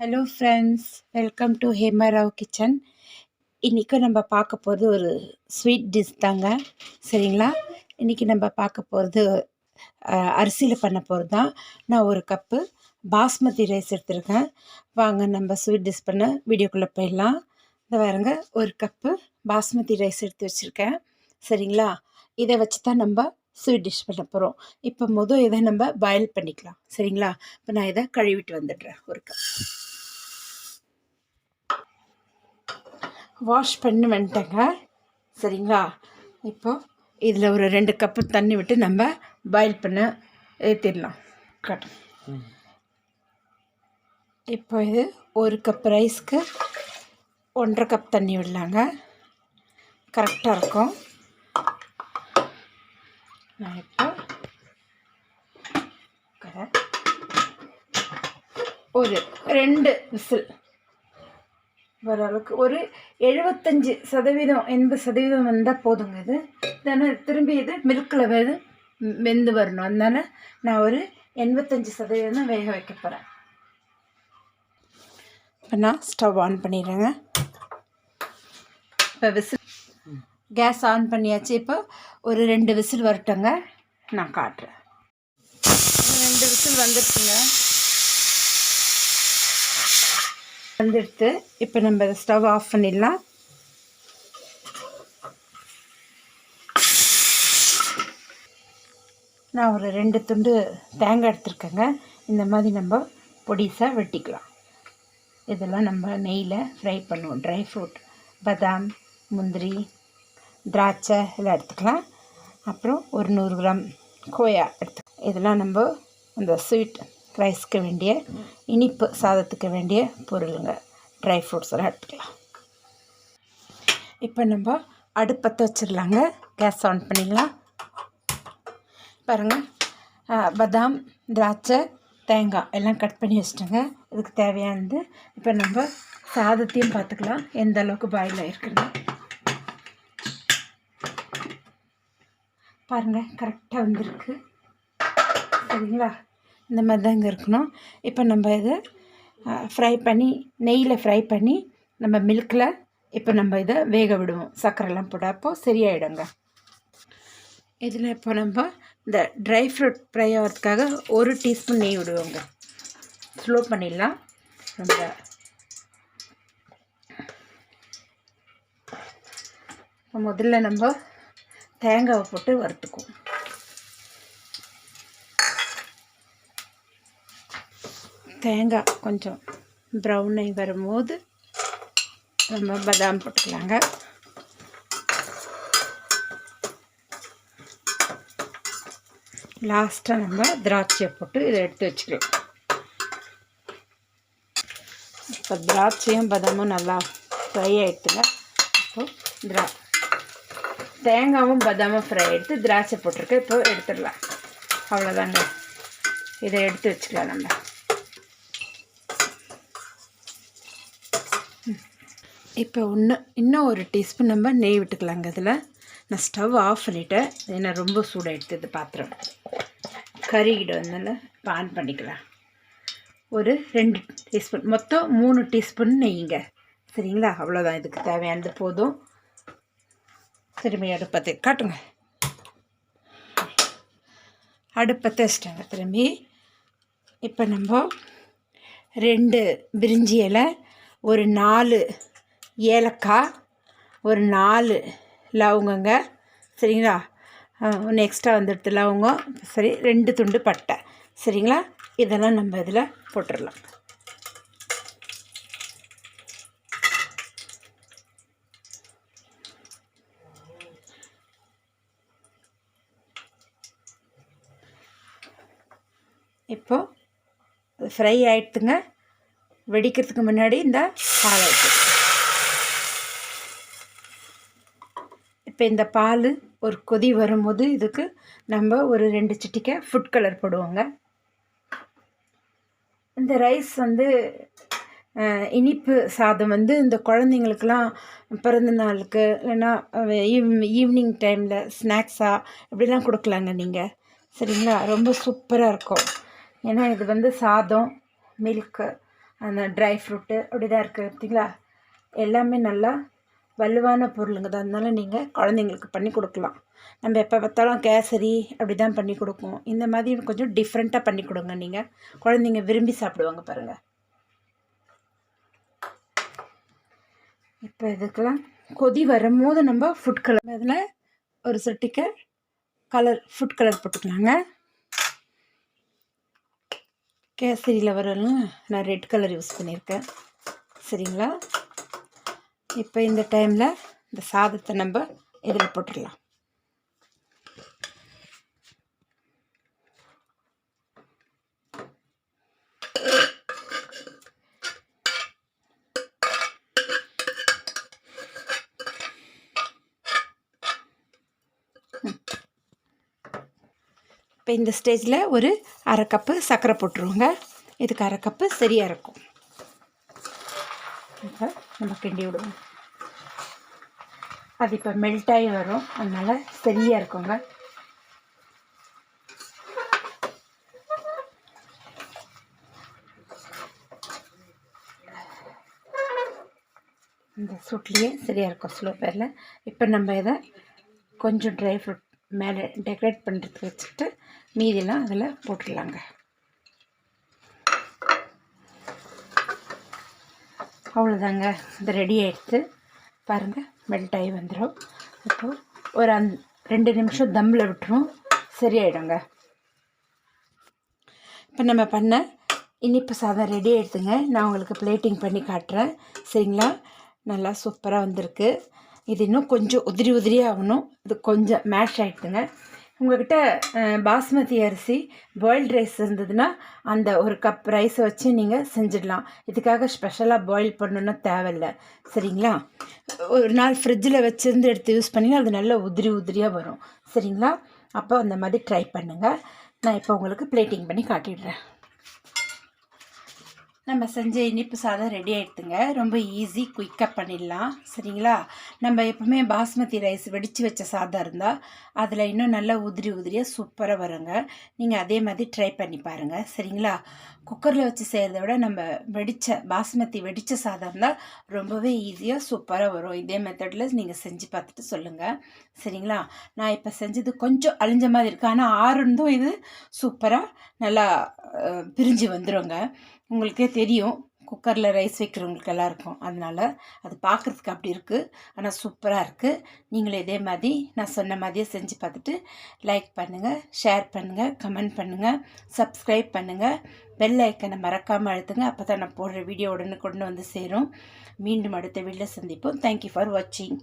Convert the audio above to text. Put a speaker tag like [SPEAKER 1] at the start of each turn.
[SPEAKER 1] Hello friends welcome to Hemarao kitchen இன்றைக்கி நம்ம பார்க்க போகிறது ஒரு ஸ்வீட் டிஷ் தாங்க. சரிங்களா? இன்றைக்கி நம்ம பார்க்க போகிறது அரிசியில் பண்ண போகிறது தான் நான் ஒரு கப்பு பாஸ்மதி ரைஸ் எடுத்திருக்கேன். வாங்க நம்ம ஸ்வீட் டிஷ் பண்ண வீடியோக்குள்ளே போயிடலாம். இந்த பாருங்க ஒரு கப்பு பாஸ்மதி ரைஸ் எடுத்து வச்சுருக்கேன். சரிங்களா? இதை வச்சு தான் நம்ம ஸ்வீட் டிஷ் பண்ண போகிறோம் இப்போ மொதல் இதை நம்ம பாயில் பண்ணிக்கலாம். சரிங்களா? இப்போ நான் இதை கழுவிட்டு வந்துடுறேன் ஒரு கப் வாஷ் பண்ணி வந்துட்டேங்க சரிங்களா? இப்போது இதில் ஒரு ரெண்டு கப்பு தண்ணி விட்டு நம்ம பாயில் பண்ண ஏற்றிடலாம் கட்டும் இப்போ இது ஒரு கப் ரைஸ்க்கு ஒன்றரை கப் தண்ணி விடலாங்க. கரெக்டாக இருக்கும். நான் இப்போ ஒரு ரெண்டு விசில். வர அளவுக்கு. ஒரு எழுபத்தஞ்சி சதவீதம் எண்பது சதவீதம் வந்தால் போதுங்க இது. தானே திரும்பி இது மில்கில் வேறு வெந்து வரணும். அதனால் நான் ஒரு எண்பத்தஞ்சி சதவீதம் தான் வேக வைக்க போகிறேன் இப்போ நான் ஸ்டவ் ஆன் பண்ணிடுறேங்க. இப்போ விசில் கேஸ் ஆன் பண்ணியாச்சு. இப்போ ஒரு ரெண்டு விசில் வரட்டுங்க. நான் காட்டுறேன். ரெண்டு விசில் வந்துடுச்சுங்க வந்துடுத்து இப்போ நம்ம ஸ்டவ் ஆஃப் பண்ணிடலாம். நான் ஒரு ரெண்டு துண்டு தேங்காய் எடுத்துருக்கேங்க. இந்த மாதிரி நம்ம பொடிசாக வெட்டிக்கலாம். இதெல்லாம் நம்ம நெய்யில் ஃப்ரை பண்ணுவோம். ட்ரை ஃப்ரூட் பதாம் முந்திரி திராட்சை எல்லாம் எடுத்துக்கலாம். அப்புறம் ஒரு நூறு கிராம் கோயா எடுத்து இதெல்லாம் நம்ம அந்த ஸ்வீட் ரைஸ்க்கு வேண்டிய இனிப்பு சாதத்துக்கு வேண்டிய பொருளுங்க. ட்ரை ஃப்ரூட்ஸ் எல்லாம் எடுத்துக்கலாம் இப்போ நம்ம அடுப்பத்தை வச்சிடலாங்க கேஸ் ஆன் பண்ணிடலாம். பாருங்கள் பதாம் திராட்சை தேங்காய் எல்லாம் கட் பண்ணி வச்சிட்டோங்க. இதுக்கு தேவையானது இப்போ நம்ம சாதத்தையும் பார்த்துக்கலாம் எந்த அளவுக்கு பாயில் ஆகிருக்குன்னு பாருங்கள் கரெக்டாக வந்திருக்கு. சரிங்களா? இந்த மாதிரி தாங்க இருக்கணும். இப்போ நம்ம இதை ஃப்ரை பண்ணி நெய்யில் ஃப்ரை பண்ணி நம்ம மில்கில் இப்போ நம்ம இதை வேக விடுவோம். சர்க்கரைலாம் போடாப்போ சரியாயிடுங்க. இதில் இப்போ நம்ம இந்த ட்ரை ஃப்ரூட் ஃப்ரை ஆகிறதுக்காக ஒரு டீஸ்பூன் நெய் விடுவோங்க. ஸ்லோ பண்ணிடலாம். நம்ம முதல்ல நம்ம தேங்காவை போட்டு வறுத்துக்குவோம். தேங்காய் கொஞ்சம் ப்ரௌன் ஆகி வரும்போது நம்ம பதாம் போட்டுக்கலாங்க. லாஸ்ட்டாக நம்ம திராட்சையை போட்டு இதை எடுத்து வச்சுக்கலாம் இப்போ திராட்சையும் பதாமும் நல்லா ஃப்ரை ஆகிடுதுங்க இப்போ திரா தேங்காவும் பதாமும் ஃப்ரை எடுத்து திராட்சை போட்டிருக்கேன் இப்போ எடுத்துடலாம். அவ்வளோதாங்க இதை எடுத்து வச்சுக்கலாம் நம்ம. இப்போ இன்னும் இன்னும் ஒரு டீஸ்பூன் நம்ம நெய் விட்டுக்கலாங்க அதில் நான் ஸ்டவ் ஆஃப் பண்ணிவிட்டேன் ஏன்னா ரொம்ப சூடாக எடுத்தது பாத்திரம். கறிக்கிட்டு வந்தால இப்போ ஆன் பண்ணிக்கலாம். ஒரு ரெண்டு டீஸ்பூன் மொத்தம் மூணு டீஸ்பூன் நெய்யுங்க சரிங்களா? அவ்வளோதான். இதுக்கு தேவையானது போதும். திரும்பி அடுப்பத்தை காட்டுங்க. அடுப்பத்தை வச்சிட்டாங்க திரும்பி. இப்போ நம்ம ரெண்டு பிரிஞ்சி இலை ஒரு நாலு ஏலக்காய் ஒரு நாலு லவங்கங்க. சரிங்களா? ஒன்று எக்ஸ்ட்ரா வந்துடுது லவங்கம் சரி ரெண்டு துண்டு பட்டை. சரிங்களா? இதெல்லாம் நம்ம இதில் போட்டுடலாம். இப்போது ஃப்ரை ஆகிடுதுங்க வெடிக்கிறதுக்கு முன்னாடி இந்த பால் ஆகிடுது இப்போ இந்த பால் ஒரு கொதி வரும்போது இதுக்கு நம்ம ஒரு ரெண்டு சிட்டிக்கை ஃபுட் கலர் போடுவோங்க. இந்த ரைஸ் வந்து இனிப்பு சாதம் வந்து இந்த குழந்தைங்களுக்கெல்லாம் பிறந்த நாளுக்கு இல்லைன்னா ஈவினிங் டைமில் ஸ்நாக்ஸாக இப்படிலாம் கொடுக்கலாங்க நீங்கள் சரிங்களா? ரொம்ப சூப்பராக இருக்கும். ஏன்னா இது வந்து சாதம் மில்க்கு அந்த ட்ரை ஃப்ரூட்டு அப்படி தான் இருக்குது பார்த்தீங்களா எல்லாமே நல்லா வலுவான பொருளுங்க. தான். அதனால் நீங்கள் குழந்தைங்களுக்கு பண்ணி கொடுக்கலாம். நம்ம எப்போ பார்த்தாலும் கேசரி அப்படி தான் பண்ணி கொடுப்போம். இந்த மாதிரி கொஞ்சம் டிஃப்ரெண்ட்டாக பண்ணி கொடுங்க நீங்கள் குழந்தைங்க விரும்பி சாப்பிடுவாங்க பாருங்கள் இப்போ இதுக்கெல்லாம் கொதி வரும்போது நம்ம ஃபுட் கலர் அதில் ஒரு சொட்டிக்க கலர் ஃபுட் கலர் போட்டுக்கலாங்க. கேசரியில் வரலாம் நான் ரெட் கலர் யூஸ் பண்ணியிருக்கேன். சரிங்களா? இப்போ இந்த டைமில் இந்த சாதத்தை நம்ம இதில் போட்டுடலாம். இப்போ இந்த ஸ்டேஜில் ஒரு அரை கப்பு சர்க்கரை போட்டுருவோங்க. இதுக்கு அரை கப்பு சரியாக இருக்கும். நம்ம கிண்டி விடுவோம். அது இப்போ மெல்ட் ஆகி வரும். அதனால் சரியாக இருக்குங்க. இந்த சூட்லேயே சரியாக இருக்கும் ஸ்லோ பேரில் இப்போ நம்ம இதை கொஞ்சம் ட்ரை ஃப்ரூட் மேலே டெக்கரேட் பண்ணுறதுக்கு வச்சுட்டு மீதியெல்லாம் அதில் போட்டுடலாங்க. அவ்வளோதாங்க இது ரெடி ஆகிடுது பாருங்கள் மெல்ட் ஆகி வந்துடும் இப்போ ஒரு அந் ரெண்டு நிமிஷம் தம்மில் விட்டுரும். சரியாயிடுங்க. இப்போ நம்ம பண்ண இனிப்பு சாதம் ரெடி ஆகிடுதுங்க நான் உங்களுக்கு பிளேட்டிங் பண்ணி காட்டுறேன். சரிங்களா? நல்லா சூப்பராக வந்திருக்கு. இது இன்னும் கொஞ்சம் உதிரி உதிரியாகணும் இது கொஞ்சம் மேஷ் ஆகிடுதுங்க உங்கள்கிட்ட பாஸ்மதி அரிசி பாயில்ட் ரைஸ் இருந்ததுன்னா அந்த ஒரு கப் ரைஸை வச்சு நீங்கள் செஞ்சிடலாம். இதுக்காக ஸ்பெஷலாக பாயில் பண்ணணுன்னா தேவையில்லை. சரிங்களா? ஒரு நாள் ஃப்ரிட்ஜில் வச்சுருந்து எடுத்து யூஸ் பண்ணிங்கன்னா அது நல்ல உதிரி உதிரியாக வரும். சரிங்களா? அப்போ அந்த மாதிரி ட்ரை பண்ணுங்கள் நான் இப்போ உங்களுக்கு பிளேட்டிங் பண்ணி காட்டிடுறேன். நம்ம செஞ்ச இனிப்பு சாதம் ரெடி ஆகிடுதுங்க ரொம்ப ஈஸி குயிக்காக பண்ணிடலாம். சரிங்களா? நம்ம எப்பவுமே பாஸ்மதி ரைஸ் வெடித்து வச்ச சாதம் இருந்தால் அதில் இன்னும் நல்லா உதிரி உதிரியாக சூப்பராக வருங்க. நீங்கள் அதே மாதிரி ட்ரை பண்ணி பாருங்கள் சரிங்களா? குக்கரில் வச்சு செய்கிறத விட நம்ம வெடித்த பாஸ்மதி வெடித்த சாதம் இருந்தால் ரொம்பவே ஈஸியாக சூப்பராக வரும். இதே மெத்தடில் நீங்கள் செஞ்சு பார்த்துட்டு சொல்லுங்கள் சரிங்களா? நான் இப்போ செஞ்சது கொஞ்சம் அழிஞ்ச மாதிரி இருக்குது ஆனால் ஆறுந்தும் இது சூப்பராக நல்லா பிரிஞ்சு வந்துடுங்க உங்களுக்கே தெரியும். குக்கரில் ரைஸ் வைக்கிறவங்களுக்கு எல்லாம் இருக்கும் அதனால் அது பார்க்குறதுக்கு அப்படி இருக்குது ஆனால் சூப்பராக இருக்குது நீங்களும் இதே மாதிரி நான் சொன்ன மாதிரியே செஞ்சு பார்த்துட்டு லைக் பண்ணுங்கள் ஷேர் பண்ணுங்கள் கமெண்ட் பண்ணுங்கள் சப்ஸ்கிரைப் பண்ணுங்கள் பெல் ஐக்கனை மறக்காமல் அழுத்துங்க. அப்போ தான் நான் போடுற வீடியோ உடனே கொண்டு வந்து சேரும். மீண்டும் அடுத்த வீடியோ சந்திப்போம். தேங்க்யூ ஃபார் வாட்சிங்